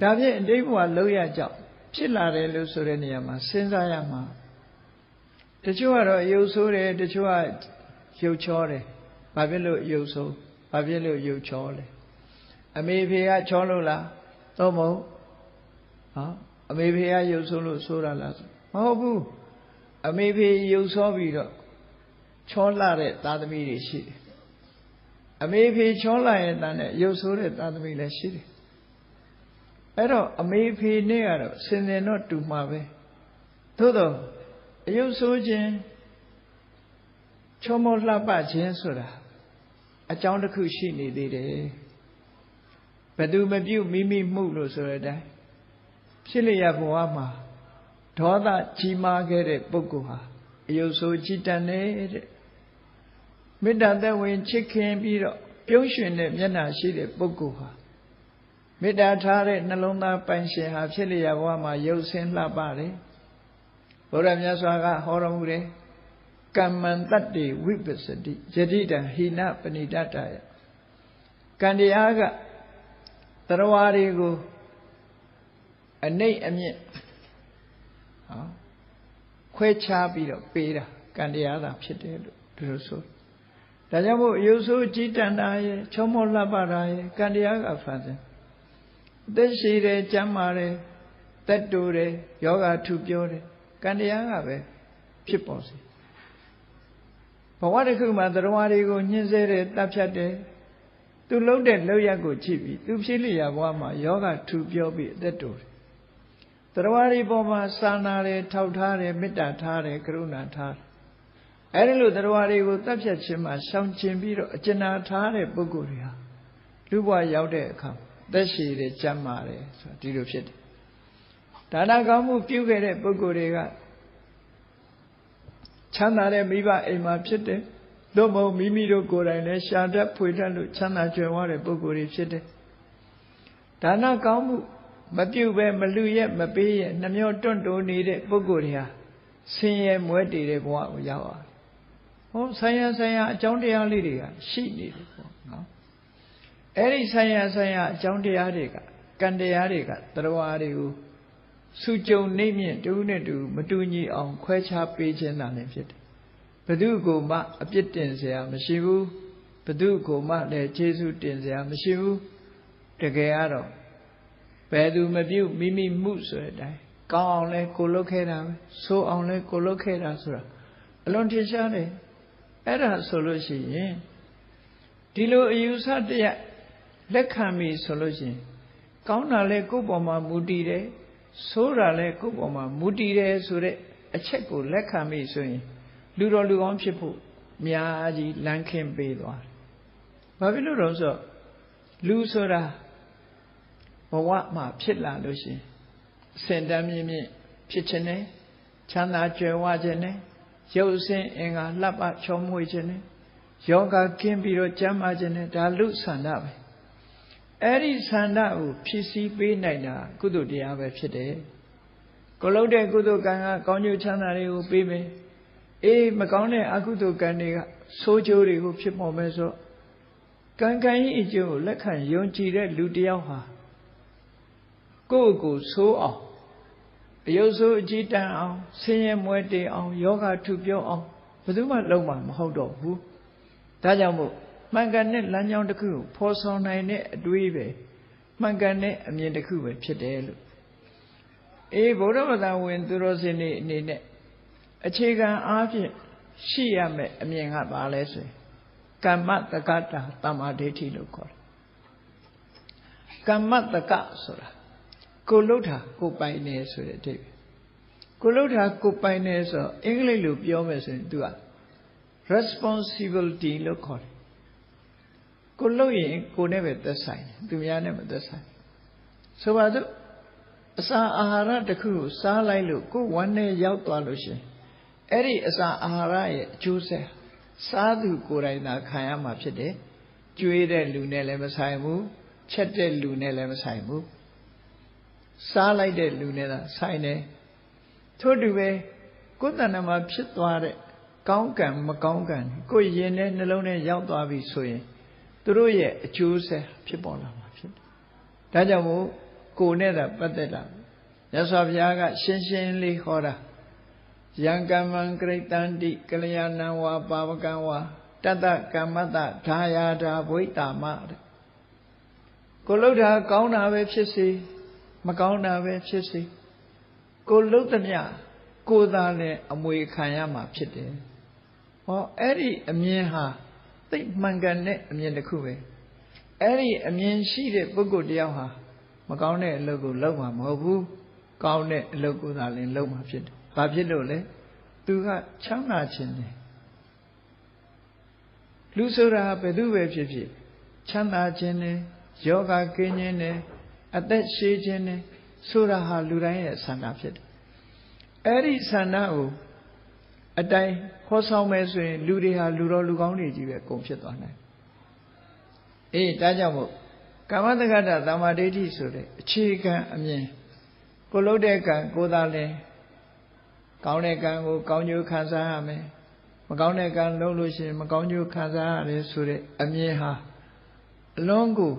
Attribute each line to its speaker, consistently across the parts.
Speaker 1: ဒါဖြင့်အတိတ်ဘဝလောက်ရကြောက်ဖြစ်လာတယ်လို့ဆိုတဲ့နေရာမှာစဉ်းစားရမှာတချို့ကတော့ရုပ်ဆိုးတယ်တချို့ကရုပ်ချောတယ်ဘာဖြစ်လို့ရုပ်ဆိုးဘာဖြစ်လို့ရုပ်ချောလဲအမေဖေကချောလို့လားသို့မဟုတ်ဟောအမေဖေကရုပ်ဆိုးလို့ဆိုးတာလားမဟုတ်ဘူးအမေဖေရုပ်ဆိုးပြီးတော့ချောလာတဲ့သားသမီးတွေရှိတယ်အမေဖေချောလာရဲ့တန်းနဲ့ရုပ်ဆိုးတဲ့သားသမီးလည်းရှိတယ် အဲ့တော့အမေဖေနဲ့ကတော့စင်စင်တော့တူမှာပဲသို့တော့အယုတ်ဆိုးခြင်းချောမောလှပခြင်းဆိုတာအကြောင်းတစ်ခုရှိနေသေးတယ်ဘသူမပြုတ်မိမိမှုလို့ဆိုတဲ့အတိုင်းဖြစ်လျက်ဘဝမှာဒေါသကြီးမားခဲ့တဲ့ပုဂ္ဂိုလ်ဟာအယုတ်ဆိုးကြည်တန်တဲ့မေတ္တာသက်ဝင်ချစ်ခင်ပြီးတော့ပြုံးရွှင်တဲ့မျက်နှာရှိတဲ့ပုဂ္ဂိုလ်ဟာ မေတ္တာထားတဲ့နှလုံးသားပိုင်ရှင်ဟာဖြစ်လျက်ဘဝမှာရုပ်ဆင်းလှပတယ်ဘုရားမြတ်စွာကဟောတော်မူတယ်ကမ္မံတတ္တိဝိပစ္စတိယတိတံဟိနပဏိတတယကံတရားကတရဝါတွေကိုအနိတ်အမြင့်ဟောခွဲခြားပြီးတော့ပေးတာကံတရားသာဖြစ်တယ်လို့ဒီလိုဆိုဒါကြောင့်မို့အယုဆိုးကြည်တန်တာရဲ့ချောမောလှပတာရဲ့ကံတရားကဖန်ဆင်းအ သက်ရှိတယ်ကျမ်းမာတယ်တက်တူတယ်ယောဂထူပြောတယ်ကံတရားကပဲဖြစ်ပေါ်စေဘဝတစ်ခုမှာတရားတွေကိုညှင်းဆဲတယ်တတ်ဖြတ်တယ်သူလုံးတဲ့လောက်ရက်ကိုကြည့်ပြီးသူဖြစ်လျာဘဝမှာယောဂထူပြောပြီးအသက်တူတယ်တရားတွေပေါ်မှာစာနာတယ်ထောက်ထားတယ်မေတ္တာထားတယ်ကရုဏာထားတယ်အဲဒီလိုတရားတွေကိုတတ်ဖြတ်ခြင်းမှာရှောင်ကျင်ပြီးတော့အကျဉ်းထားတဲ့ပုဂ္ဂိုလ်တွေဟာလူဘဝရောက်တဲ့အခါ သက်ရှည်တယ်ကြမ်းမာတယ်ဆိုတာဒီလိုဖြစ်တယ်ဒါနကောင်းမှုပြုခဲ့တဲ့ပုဂ္ဂိုလ်တွေကချမ်းသာတဲ့မိဘအိမ်မှာဖြစ်တယ်သို့မဟုတ်မိမိတို့ကိုယ်တိုင်လည်းရှာတတ်ဖွေတတ်လို့ချမ်းသာကြွယ်ဝတဲ့ပုဂ္ဂိုလ်တွေဖြစ်တယ်ဒါနကောင်းမှုမပြုတ်ပဲမလူရဲ့မပေးရဲ့နှမျောတွန့်တိုးနေတဲ့ပုဂ္ဂိုလ်တွေဟာဆင်းရဲမွဲတည်တဲ့ဘဝကိုရောက်သွားဟောဆံရဆံရအကြောင်းတရားလေးတွေကရှိနေတယ်ပေါ့နော် အဲ့ဒီဆိုင်ရာဆိုင်ရာအကြောင်းတရားတွေကကံတရားတွေကတရားတွေကိုစုကြုံနေမြင့်တူနဲ့တူမတူညီအောင်ခွဲခြားပေးခြင်းသာလည်းဖြစ်တယ်။ဘု து ကိုမှအပြစ်တင်စရာမရှိဘူး။ဘု து ကိုမှလည်းခြေဆုတင်စရာမရှိဘူး။တကယ်ကတော့ဘယ်သူမပြုတ်မိမိမှုဆိုတဲ့အတိုင်းကောင်းအောင်လဲကိုလုတ်ခဲ့တာပဲ။ဆိုးအောင်လဲကိုလုတ်ခဲ့တာဆိုတာအလွန်ထင်ရှားတယ်။အဲ့ဒါဆိုလို့ရှိရင်ဒီလိုအယူဆတရက် လက်ခံပြီဆိုလို့ရှိရင်ကောင်းတာလဲကိုယ့်ပေါ်မှာမူတည်တယ်ဆိုးတာလဲကိုယ့်ပေါ်မှာမူတည်တယ်ဆိုတဲ့အချက်ကိုလက်ခံပြီဆိုရင် လူတော်လူကောင်းဖြစ်ဖို့အများကြီးလမ်းခင်းပေးသွားတယ်။ဘာဖြစ်လို့တော့ဆိုလူဆိုတာဘဝမှာဖြစ်လာလို့ရှိရင်အစင်တမ်းမြင့်မြင့်ဖြစ်ခြင်းနဲ့ချမ်းသာကြွယ်ဝခြင်းနဲ့ရုပ်ဆင်းအင်္ဂါလှပချောမွေ့ခြင်းနဲ့ယောဂကင်းပြီးတော့ကျမ်းမာခြင်းနဲ့ဒါလူဆန္ဒပဲ အဲ့ဒီဆန္ဒကိုဖြစ်စည်းပေးနိုင်တာကုသိုလ်တရားပဲဖြစ်တယ်ကိုလုံးတဲ့ကုသိုလ်ကံကကောင်းကျိုးချမ်းသာတွေကိုပေးမယ်အေးမကောင်းတဲ့အကုသိုလ်ကံတွေကဆိုးကျိုးတွေကိုဖြစ်ပေါ်မယ်ဆိုကံကံဤအကျိုးကိုလက်ခံယုံကြည်တဲ့လူတစ်ယောက်ဟာကိုယ့်ကိုဆိုးအောင်အယုတ်ဆိုးအကြည်တန်အောင်ဆင်းရဲမွဲတေအောင်ယောဂထုပြောအောင်ဘယ်သူမှလုံးမှာမဟုတ်တော့ဘူးဒါကြောင့်မို့ မှန်ကန်တဲ့လမ်းကြောင်းတစ်ခုကိုဖော်ဆောင်နိုင်တဲ့အတွေးပဲမှန်ကန်တဲ့အမြင်တစ်ခုပဲဖြစ်တယ်လို့အေးဗုဒ္ဓဘာသာဝင်သူတော်စင်တွေအနေနဲ့အခြေခံအားဖြင့်ရှိရမယ်အမြင်ကဘာလဲဆိုရင်ကမ္မတက္ကတာတမ္မာဒိဋ္ဌိလို့ခေါ်တယ်ကမ္မတက္ကဆိုတာကိုလှုပ်တာကိုပိုင်နေဆိုတဲ့အဓိပ္ပာယ်ကိုလှုပ်တာကိုပိုင်နေဆိုအင်္ဂလိပ်လိုပြောမယ်ဆိုရင် तू က responsibility လို့ခေါ်တယ် ကိုလှုပ်ရင်ကိုနဲ့ပဲသက်ဆိုင်တယ်သူများနဲ့မသက်ဆိုင်ဆိုပါစို့အစာအာဟာရတစ်ခုကိုစားလိုက်လို့ကိုဝမ်းနဲ့ရောက်သွားလို့ရှင်အဲ့ဒီအစာအာဟာရရဲ့အကျိုးဆက်စားသူကိုယ်တိုင်သာခံရမှာဖြစ်တယ်ကျွေးတဲ့လူနဲ့လည်းမဆိုင်ဘူးချက်တဲ့လူနဲ့လည်းမဆိုင်ဘူးစားလိုက်တဲ့လူနဲ့သာဆိုင်တယ်ထို့တူပဲကိုယ်တဏ္ဍမှာဖြစ်သွားတဲ့ကောင်းကံမကောင်းကံကိုယ်ရင်နဲ့နှလုံးထဲရောက်သွားပြီဆိုရင် သူတို့ရဲ့အကျိုးဆက်ဖြစ်ပေါ်လာမှာဖြစ်တယ်ဒါကြောင့်မို့ကိုနဲ့တာပတ်သက်တာမြတ်စွာဘုရားက ရှင်းရှင်းလေးဟောတာယံကမ္မံကရိတန္တိကလျာဏံဝါပါဝကံဝါတတ္တကမ္မတဓာယာဓာဘွိတာမတဲ့ကိုလှုပ်တာကောင်းတာပဲဖြစ်စေမကောင်းတာပဲဖြစ်စေကိုလှုပ်သမျှကိုသာနဲ့အမွေခံရမှာဖြစ်တယ်ဟောအဲ့ဒီအမြင်ဟာ သိမှန်ကန်တဲ့အမြင်တစ်ခုပဲအဲ့ဒီအမြင်ရှိတဲ့ပုဂ္ဂိုလ်တယောက်ဟာမကောင်းတဲ့အလုပ်ကိုလုပ်မှာမဟုတ်ဘူးကောင်းတဲ့အလုပ်ကိုသာလင်လုပ်မှာဖြစ်တယ်ဘာဖြစ်လို့လဲသူကချမ်းသာခြင်းတယ်လူဆိုတာဘယ်သူပဲဖြစ်ဖြစ်ချမ်းသာခြင်းနဲ့ယောဂကင်းခြင်းနဲ့အသက်ရှည်ခြင်းနဲ့ဆိုတာဟာလူတိုင်းရဲ့ဆန္ဒဖြစ်တယ်အဲ့ဒီဆန္ဒကို အတိုင်းဟောဆောင်မယ်ဆိုရင်လူတွေဟာလူတော်လူကောင်းတွေကြီးပဲအကုန်ဖြစ်သွားနိုင်အေးဒါကြောင့်မို့ကာမတက္ကတာသမာဓိဋ္ဌိဆိုတဲ့အခြေခံအမြင်ကိုလုတ်တဲ့ကံကိုသာလဲကောင်းတဲ့ကံကိုကောင်းကျိုးခံစားရမယ်မကောင်းတဲ့ကံလုပ်လို့ရှိရင်မကောင်းကျိုးခံစားရတယ်ဆိုတဲ့အမြင်ဟာအလွန်ကို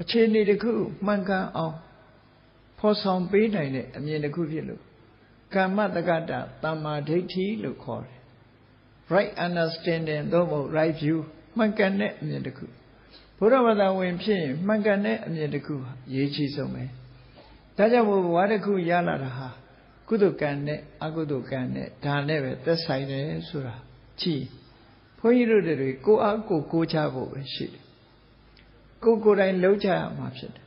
Speaker 1: အခြေအနေတစ်ခုမှန်ကန်အောင်ဖော်ဆောင်ပေးနိုင်တဲ့အမြင်တစ်ခုဖြစ်လို့ ကမ္မတက္ကတာတမ္မာဒိဋ္ဌိလို့ခေါ်တယ် right understanding သို့မဟုတ် right view မှန်ကန်တဲ့အမြင်တစ်ခုဘုရားဘာသာဝင်ဖြစ်ရင်မှန်ကန်တဲ့အမြင်တစ်ခုဟာရေးချဆုံးပဲဒါကြောင့်ဘဝတစ်ခုရလာတာဟာကုသကံနဲ့အကုသကံနဲ့ဒါနဲ့ပဲသက်ဆိုင်တယ်ဆိုတာကြည့်ဘုန်းကြီးတို့တွေကိုအားကိုကိုးချဖို့ပဲရှိတယ်ကိုကိုယ်တိုင်လုံးချရမှာဖြစ်တယ်